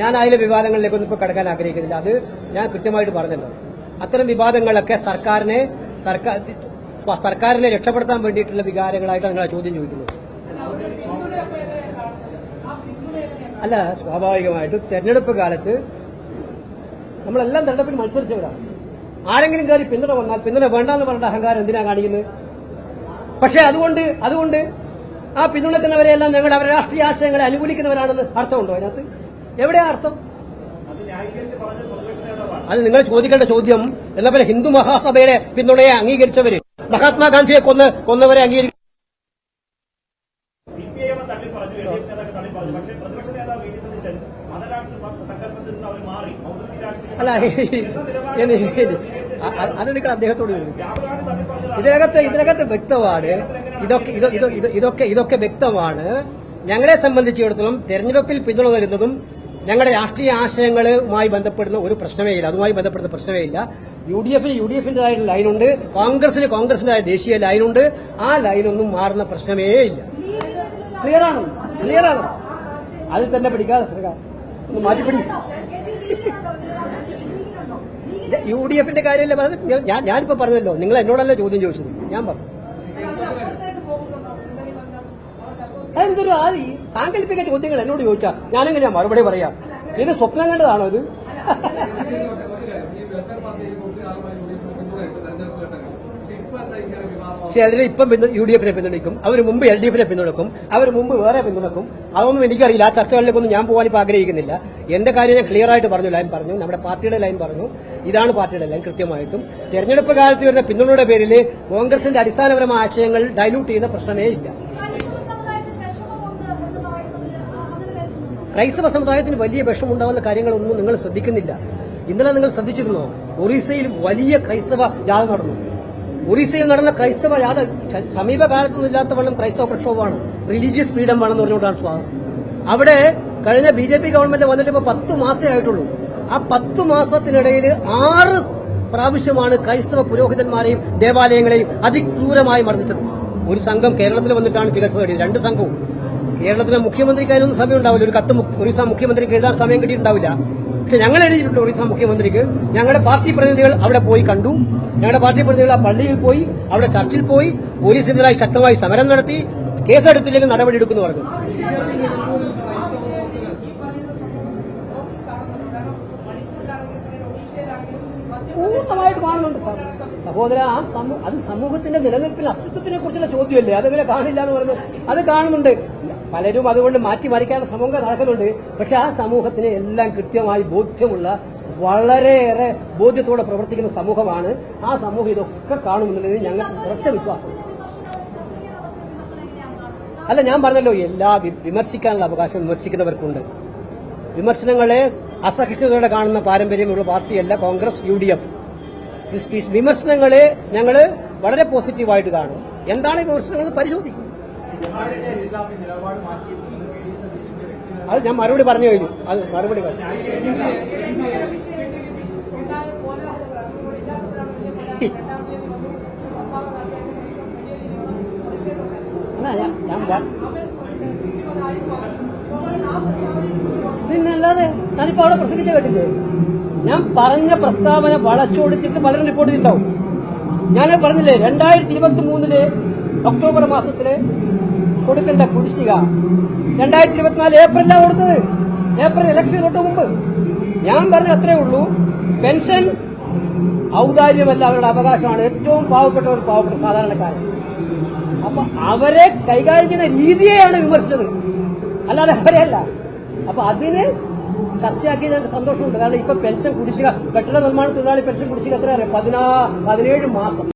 ഞാൻ അതിലെ വിവാദങ്ങളിലേക്കൊന്നും ഇപ്പോൾ കടക്കാൻ ആഗ്രഹിക്കുന്നില്ല. അത് ഞാൻ കൃത്യമായിട്ട് പറഞ്ഞല്ലോ. അത്തരം വിവാദങ്ങളൊക്കെ സർക്കാരിനെ സർക്കാർ സർക്കാരിനെ രക്ഷപ്പെടുത്താൻ വേണ്ടിയിട്ടുള്ള വികാരങ്ങളായിട്ടാണ് നിങ്ങൾ ചോദ്യം ചോദിക്കുന്നത്. അല്ല സ്വാഭാവികമായിട്ടും തെരഞ്ഞെടുപ്പ് കാലത്ത് നമ്മളെല്ലാം തെരഞ്ഞെടുപ്പിൽ മത്സരിച്ചവരാണ് ആരെങ്കിലും കയറി പിന്തുണ വന്നാൽ പിന്തുണ വേണ്ടെന്ന് പറഞ്ഞ അഹങ്കാരം എന്തിനാണ് കാണിക്കുന്നത് പക്ഷെ അതുകൊണ്ട് അതുകൊണ്ട് ആ പിന്തുണക്കുന്നവരെല്ലാം ഞങ്ങളുടെ അവരുടെ രാഷ്ട്രീയ ആശയങ്ങളെ അനുകൂലിക്കുന്നവരാണെന്ന് അർത്ഥമുണ്ടോ അതിനകത്ത്? എവിടെയാ അർത്ഥം? അത് നിങ്ങൾ ചോദിക്കേണ്ട ചോദ്യം. എന്നാ പോലെ ഹിന്ദു മഹാസഭയുടെ പിന്തുണയെ അംഗീകരിച്ചവര് മഹാത്മാഗാന്ധിയെ കൊന്ന് കൊന്നവരെ അംഗീകരിക്കും അല്ല അത് നിങ്ങൾ അദ്ദേഹത്തോട് ഇതിനകത്ത് ഇതിനകത്ത് വ്യക്തമാണ്. ഇതൊക്കെ ഇത് ഇത് ഇത് ഇതൊക്കെ ഇതൊക്കെ വ്യക്തമാണ്. ഞങ്ങളെ സംബന്ധിച്ചിടത്തോളം തെരഞ്ഞെടുപ്പിൽ പിന്തുണ തരുന്നതും ഞങ്ങളുടെ രാഷ്ട്രീയ ആശയങ്ങളുമായി ബന്ധപ്പെടുന്ന ഒരു പ്രശ്നമേ ഇല്ല അതുമായി ബന്ധപ്പെടുന്ന പ്രശ്നമേ ഇല്ല യു ഡി എഫിന് യു ഡി എഫിന്റേതായിട്ടുള്ള ലൈനുണ്ട്. കോൺഗ്രസിന് കോൺഗ്രസിന്റേതായ ദേശീയ ലൈനുണ്ട്. ആ ലൈനൊന്നും മാറുന്ന പ്രശ്നമേ ഇല്ല. ക്ലിയർ ആണ് അതിൽ തന്നെ പിടിക്കാതെ സർക്കാർ ഒന്ന് മാറ്റിപ്പിടി യു ഡി എഫിന്റെ കാര്യമല്ലേ പറഞ്ഞത്? ഞാനിപ്പോ പറഞ്ഞല്ലോ. നിങ്ങൾ എന്നോടല്ല ചോദ്യം ചോദിച്ചത്? ഞാൻ പറഞ്ഞു. അതെന്തൊരു ആദി? സാങ്കല്പിക ചോദ്യങ്ങൾ എന്നോട് ചോദിച്ചാ ഞാനെങ്ങനെയാ മറുപടി പറയാം? ഇത് സ്വപ്നം കണ്ടതാണോ ഇത്? പക്ഷെ അതിൽ ഇപ്പം യു ഡി എഫിനെ പിന്തുണയ്ക്കും. അവർ മുമ്പ് എൽ ഡി എഫിനെ പിന്തുണക്കും അവർ മുമ്പ് വേറെ പിന്തുണക്കും അതൊന്നും എനിക്കറിയില്ല. ആ ചർച്ചകളിലേക്കൊന്നും ഞാൻ പോകാൻ ഇപ്പൊ ആഗ്രഹിക്കുന്നില്ല. എന്റെ കാര്യം ഞാൻ ക്ലിയർ ആയിട്ട് പറഞ്ഞു ലൈൻ പറഞ്ഞു. നമ്മുടെ പാർട്ടിയുടെ ലൈൻ പറഞ്ഞു. ഇതാണ് പാർട്ടിയുടെ ലൈൻ കൃത്യമായിട്ടും. തെരഞ്ഞെടുപ്പ് കാലത്ത് വരുന്ന പിന്തുണയുടെ പേരിൽ കോൺഗ്രസിന്റെ അടിസ്ഥാനപരമായ ആശയങ്ങൾ ഡൈലൂട്ട് ചെയ്യുന്ന പ്രശ്നമേ ഇല്ല. ക്രൈസ്തവ സമുദായത്തിന് വലിയ വിഷമുണ്ടാവുന്ന കാര്യങ്ങളൊന്നും നിങ്ങൾ ശ്രദ്ധിക്കുന്നില്ല. ഇന്നലെ നിങ്ങൾ ശ്രദ്ധിച്ചിരുന്നോ? ഒറീസയിൽ വലിയ ക്രൈസ്തവ ജാഥ നടന്നു. ഒറീസയിൽ നടന്ന ക്രൈസ്തവ ജാഥ സമീപകാലത്തൊന്നും ഇല്ലാത്തവണ്ണം ക്രൈസ്തവ പ്രക്ഷോഭമാണ്. റിലീജിയസ് ഫ്രീഡം വേണമെന്ന് പറഞ്ഞുകൊണ്ടാണ് സ്വാഗതം അവിടെ കഴിഞ്ഞ ബി ജെ പി ഗവൺമെന്റ് വന്നിട്ട് ഇപ്പൊ പത്ത് മാസേ ആയിട്ടുള്ളൂ. ആ പത്ത് മാസത്തിനിടയിൽ ആറ് പ്രാവശ്യമാണ് ക്രൈസ്തവ പുരോഹിതന്മാരെയും ദേവാലയങ്ങളെയും അതിക്രൂരമായി മർദ്ദിച്ചത്. ഒരു സംഘം കേരളത്തിൽ വന്നിട്ടാണ് ചികിത്സ തേടിയത് രണ്ട് സംഘവും. കേരളത്തിലെ മുഖ്യമന്ത്രിക്ക് അതിനൊന്നും സമയം ഉണ്ടാവില്ല ഒരു കത്ത് ഒറീസ മുഖ്യമന്ത്രിക്ക് എഴുതാൻ സമയം കിട്ടിയിട്ടുണ്ടാവില്ല. പക്ഷെ ഞങ്ങൾ എഴുതിയിട്ടുണ്ട് ഒറീസ മുഖ്യമന്ത്രിക്ക്. ഞങ്ങളുടെ പാർട്ടി പ്രതിനിധികൾ അവിടെ പോയി കണ്ടു. ഞങ്ങളുടെ പാർട്ടി പ്രതിനിധികൾ ആ പള്ളിയിൽ പോയി അവിടെ ചർച്ചിൽ പോയി പോലീസിനെതിരായി ശക്തമായി സമരം നടത്തി കേസെടുത്തില്ലെങ്കിൽ നടപടിയെടുക്കുന്നു പറഞ്ഞു. സഹോദര ആ സമൂഹം അത് സമൂഹത്തിന്റെ നിലനിൽപ്പിന് അസ്തിത്വത്തിനെ കുറിച്ചുള്ള ചോദ്യമല്ലേ? അതെങ്ങനെ കാണില്ല എന്ന് പറഞ്ഞു. അത് കാണുന്നുണ്ട്. പലരും അതുകൊണ്ട് മാറ്റി മറിക്കാനുള്ള സമൂഹം നടക്കുന്നുണ്ട്. പക്ഷെ ആ സമൂഹത്തിന് എല്ലാം കൃത്യമായി ബോധ്യമുള്ള വളരെയേറെ ബോധ്യത്തോടെ പ്രവർത്തിക്കുന്ന സമൂഹമാണ് ആ സമൂഹം ഇതൊക്കെ കാണുമെന്നുള്ളത് ഞങ്ങൾക്ക് ഉറച്ച വിശ്വാസം. അല്ല ഞാൻ പറഞ്ഞല്ലോ എല്ലാ വിമർശിക്കാനുള്ള അവകാശം വിമർശിക്കുന്നവർക്കുണ്ട്. വിമർശനങ്ങളെ അസഹിഷ്ണുതയോടെ കാണുന്ന പാരമ്പര്യമുള്ള പാർട്ടിയല്ല കോൺഗ്രസ് യു ഡി എഫ്. വിമർശനങ്ങളെ ഞങ്ങൾ വളരെ പോസിറ്റീവായിട്ട് കാണും. എന്താണ് വിമർശനങ്ങൾ? പരിശോധിക്കും. അത് ഞാൻ മറുപടി പറഞ്ഞു കഴിഞ്ഞു. അത് മറുപടി പറഞ്ഞു. ഞാനിപ്പോ അവിടെ പ്രസംഗിച്ച കേട്ടില്ലേ? ഞാൻ പറഞ്ഞ പ്രസ്താവന വളച്ചൊടിച്ചിട്ട് പലരും റിപ്പോർട്ട് ചെയ്തിട്ടുണ്ടാവും. ഞാൻ പറഞ്ഞില്ലേ രണ്ടായിരത്തി ഇരുപത്തി മൂന്നിൽ ഒക്ടോബർ മാസത്തിൽ കൊടുക്കേണ്ട കുടിശ്ശിക. രണ്ടായിരത്തി ഇരുപത്തിനാല് ഏപ്രിലാണ് കൊടുത്തത്. ഏപ്രിൽ ഇലക്ഷൻ തൊട്ട് മുമ്പ്. ഞാൻ പറഞ്ഞ അത്രേ ഉള്ളൂ. പെൻഷൻ ഔദാര്യമല്ല അവരുടെ അവകാശമാണ്. ഏറ്റവും പാവപ്പെട്ടവർ പാവപ്പെട്ട സാധാരണക്കാരൻ. അപ്പൊ അവരെ കൈകാര്യം ചെയ്യുന്ന രീതിയെയാണ് വിമർശിച്ചത്. അല്ലാതെ അവരെയല്ല അപ്പൊ അതിന് ചർച്ചയാക്കി ഞങ്ങൾക്ക് സന്തോഷമുണ്ട്. കാരണം ഇപ്പൊ പെൻഷൻ കുടിശ്ശിക കെട്ടിട നിർമ്മാണ തൊഴിലാളി പെൻഷൻ കുടിശ്ശിക എത്ര അറിയാം? പതിനാ പതിനേഴ് മാസം.